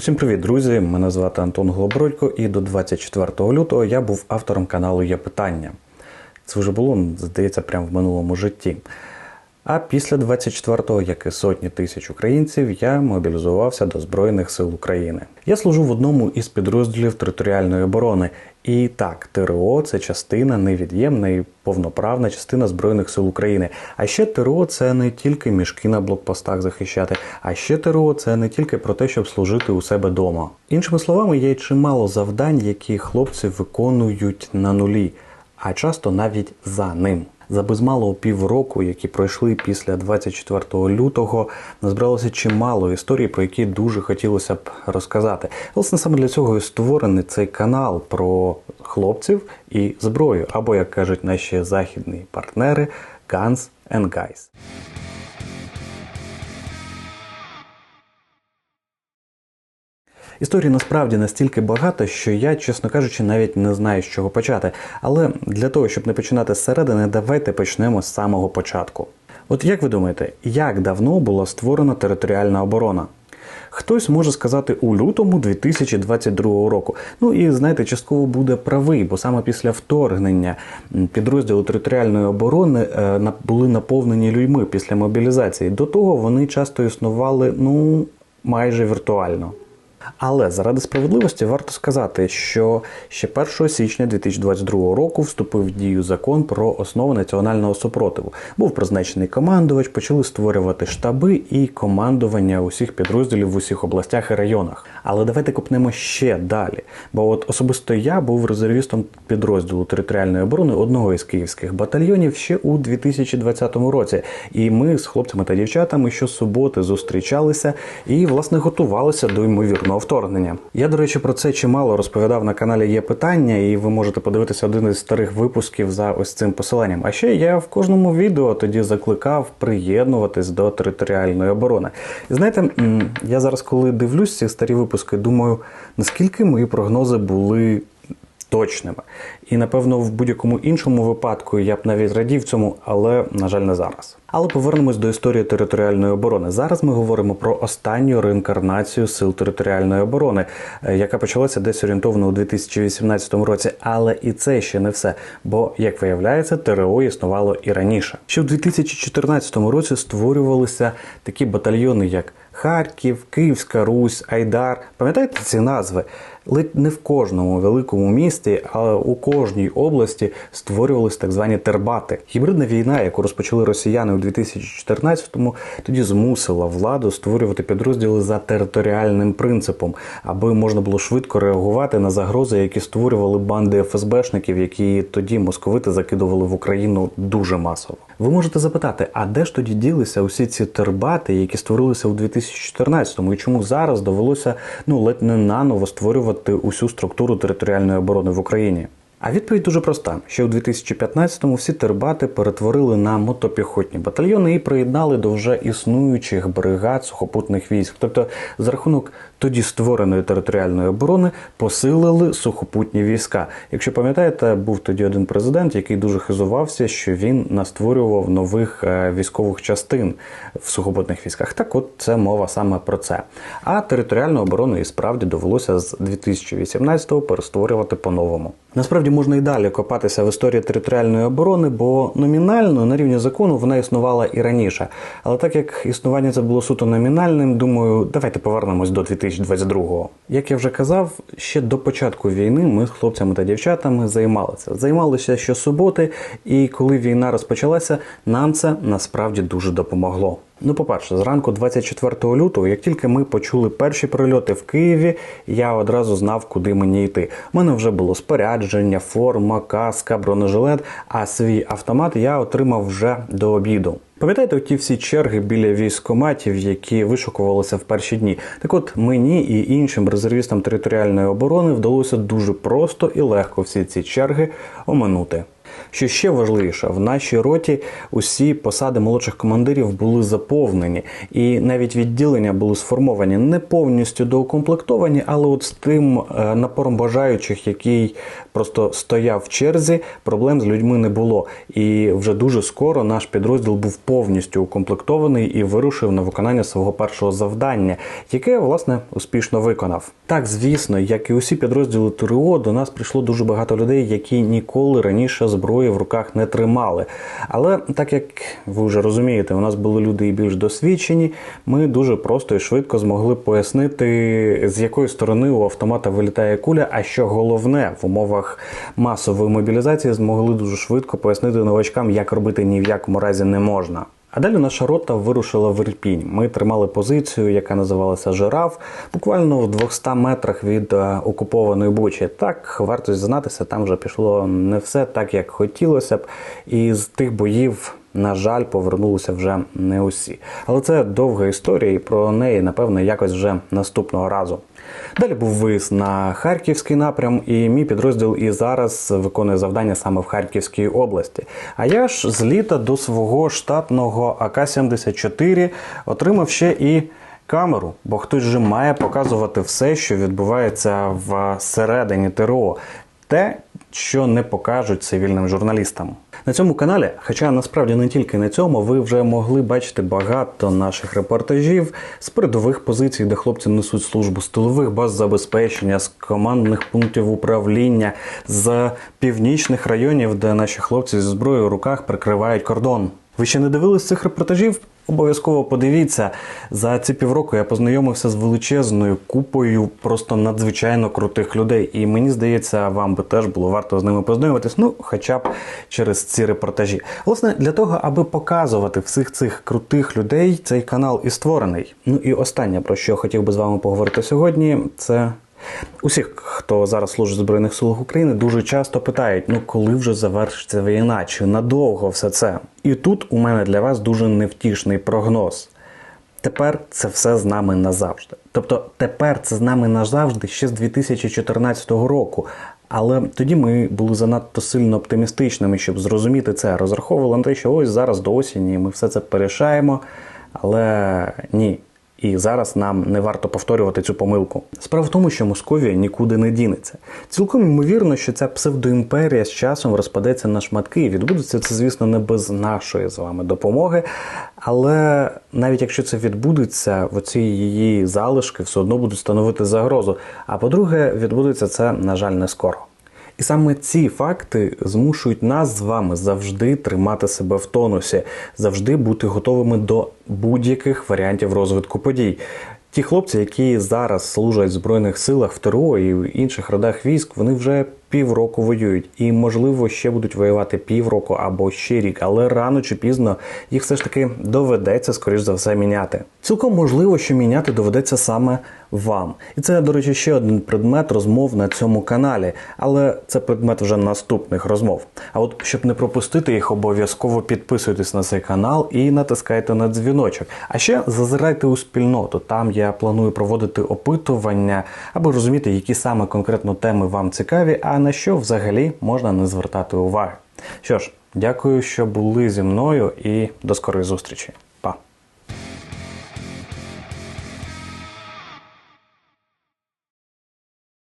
Усім привіт, друзі! Мене звати Антон Глобродько, і до 24 лютого я був автором каналу Є питання. Це вже було, здається, прямо в минулому житті. А після 24-го, як і сотні тисяч українців, я мобілізувався до Збройних сил України. Я служу в одному із підрозділів територіальної оборони. І так, ТРО це частина невід'ємна і повноправна частина Збройних сил України. А ще ТРО це не тільки мішки на блокпостах захищати, а ще ТРО це не тільки про те, щоб служити у себе вдома. Іншими словами, є чимало завдань, які хлопці виконують на нулі, а часто навіть за ним. За безмало півроку, які пройшли після 24 лютого, назбиралося чимало історій, про які дуже хотілося б розказати. Власне, саме для цього і створений цей канал про хлопців і зброю, або як кажуть наші західні партнери, Guns and Guys. Історій насправді настільки багато, що я, чесно кажучи, навіть не знаю, з чого почати. Але для того, щоб не починати зсередини, давайте почнемо з самого початку. От як ви думаєте, як давно була створена територіальна оборона? Хтось може сказати у лютому 2022 року. Ну і знаєте, частково буде правий, бо саме після вторгнення підрозділу територіальної оборони е, були наповнені людьми після мобілізації. До того вони часто існували ну майже віртуально. Але заради справедливості варто сказати, що ще 1 січня 2022 року вступив в дію закон про основи національного супротиву. Був призначений командувач, почали створювати штаби і командування усіх підрозділів в усіх областях і районах. Але давайте копнемо ще далі. Бо от особисто я був резервістом підрозділу територіальної оборони одного із київських батальйонів ще у 2020 році. І ми з хлопцями та дівчатами щосуботи зустрічалися і, власне, готувалися до ймовірного вторгнення. Я, до речі, про це чимало розповідав на каналі Є питання, і ви можете подивитися один із старих випусків за ось цим посиланням. А ще я в кожному відео тоді закликав приєднуватись до територіальної оборони. І знаєте, я зараз, коли дивлюсь ці старі випуски, думаю, наскільки мої прогнози були точними. І напевно в будь-якому іншому випадку я б навіть радів цьому, але на жаль, не зараз. Але повернемось до історії територіальної оборони. Зараз ми говоримо про останню реінкарнацію сил територіальної оборони, е, яка почалася десь орієнтовно у 2018 році. Але і це ще не все. Бо, як виявляється, ТРО існувало і раніше. Ще в 2014 році створювалися такі батальйони, як Харків, Київська Русь, Айдар. Пам'ятаєте ці назви? Ледь не в кожному великому місті, але у кожній області створювалися так звані тербати. Гібридна війна, яку розпочали росіяни у 2014-му, тоді змусила владу створювати підрозділи за територіальним принципом, аби можна було швидко реагувати на загрози, які створювали банди ФСБшників, які тоді московити закидували в Україну дуже масово. Ви можете запитати, а де ж тоді ділися усі ці тербати, які створилися у 2014-му, і чому зараз довелося ну ледь не наново створювати усю структуру територіальної оборони в Україні? А відповідь дуже проста: ще у 2015-му всі тербати перетворили на мотопіхотні батальйони і приєднали до вже існуючих бригад сухопутних військ. Тобто, за рахунок тоді створеної територіальної оборони посилили сухопутні війська. Якщо пам'ятаєте, був тоді один президент, який дуже хизувався, що він настворював нових е, військових частин в сухопутних військах. Так, от це мова саме про це. А територіальну оборону і справді довелося з 2018-го перестворювати по-новому. Насправді можна і далі копатися в історії територіальної оборони, бо номінально на рівні закону вона існувала і раніше. Але так як існування це було суто номінальним, думаю, давайте повернемось до 2022-го. Як я вже казав, ще до початку війни ми з хлопцями та дівчатами займалися. Займалися щосуботи, і коли війна розпочалася, нам це насправді дуже допомогло. Ну, по-перше, зранку 24 лютого, як тільки ми почули перші прильоти в Києві, я одразу знав, куди мені йти. У мене вже було спорядження, форма, каска, бронежилет, а свій автомат я отримав вже до обіду. Пам'ятаєте, ті всі черги біля військоматів, які вишукувалися в перші дні. Так от мені і іншим резервістам територіальної оборони вдалося дуже просто і легко всі ці черги оминути. Що ще важливіше, в нашій роті усі посади молодших командирів були заповнені, і навіть відділення були сформовані не повністю доукомплектовані, але от з тим е, напором бажаючих, який просто стояв в черзі, проблем з людьми не було. І вже дуже скоро наш підрозділ був повністю укомплектований і вирушив на виконання свого першого завдання, яке власне успішно виконав. Так, звісно, як і усі підрозділи ТРО, до нас прийшло дуже багато людей, які ніколи раніше зброї в руках не тримали. Але так як ви вже розумієте, у нас були люди і більш досвідчені, ми дуже просто і швидко змогли пояснити, з якої сторони у автомата вилітає куля, а що головне в умовах масової мобілізації змогли дуже швидко пояснити новачкам, як робити ні в якому разі не можна. А далі наша рота вирушила в Ірпінь. Ми тримали позицію, яка називалася Жираф, буквально в 200 метрах від е, окупованої Бучі. Так, варто зізнатися, там вже пішло не все так, як хотілося б. І з тих боїв, на жаль, повернулися вже не усі. Але це довга історія, і про неї, напевно, якось вже наступного разу. Далі був виїзд на Харківський напрям, і мій підрозділ і зараз виконує завдання саме в Харківській області. А я ж з літа до свого штатного АК-74 отримав ще і камеру, бо хтось же має показувати все, що відбувається всередині ТРО. Те, що не покажуть цивільним журналістам. На цьому каналі, хоча насправді не тільки на цьому, ви вже могли бачити багато наших репортажів з передових позицій, де хлопці несуть службу з тилових баз забезпечення, з командних пунктів управління, з північних районів, де наші хлопці зі зброєю в руках прикривають кордон. Ви ще не дивились цих репортажів? Обов'язково подивіться. За ці півроку я познайомився з величезною купою просто надзвичайно крутих людей. І мені здається, вам би теж було варто з ними познайомитись, ну хоча б через ці репортажі. Власне, для того, аби показувати всіх цих крутих людей, цей канал і створений. Ну і останнє, про що хотів би з вами поговорити сьогодні, це. Усіх, хто зараз служить в Збройних силах України, дуже часто питають: ну коли вже завершиться війна, чи надовго все це? І тут у мене для вас дуже невтішний прогноз. Тепер це все з нами назавжди. Тобто тепер це з нами назавжди ще з 2014 року. Але тоді ми були занадто сильно оптимістичними, щоб зрозуміти це. Розраховували на те, що ось зараз до осені ми все це порішаємо. Але ні. І зараз нам не варто повторювати цю помилку. Справа в тому, що Московія нікуди не дінеться. Цілком ймовірно, що ця псевдоімперія з часом розпадеться на шматки, і відбудеться це, звісно, не без нашої з вами допомоги. Але навіть якщо це відбудеться, оці її залишки все одно будуть становити загрозу. А по-друге, відбудеться це, на жаль, не скоро. І саме ці факти змушують нас з вами завжди тримати себе в тонусі, завжди бути готовими до будь-яких варіантів розвитку подій. Ті хлопці, які зараз служать в збройних силах в ТРО і в інших родах військ, вони вже півроку воюють, і можливо ще будуть воювати півроку або ще рік, але рано чи пізно їх все ж таки доведеться скоріш за все міняти. Цілком можливо, що міняти доведеться саме вам. І це, до речі, ще один предмет розмов на цьому каналі, але це предмет вже наступних розмов. А от щоб не пропустити їх, обов'язково підписуйтесь на цей канал і натискайте на дзвіночок. А ще зазирайте у спільноту. Там я планую проводити опитування, аби розуміти, які саме конкретно теми вам цікаві, а на що взагалі можна не звертати уваги. Що ж, дякую, що були зі мною, і до скорої зустрічі.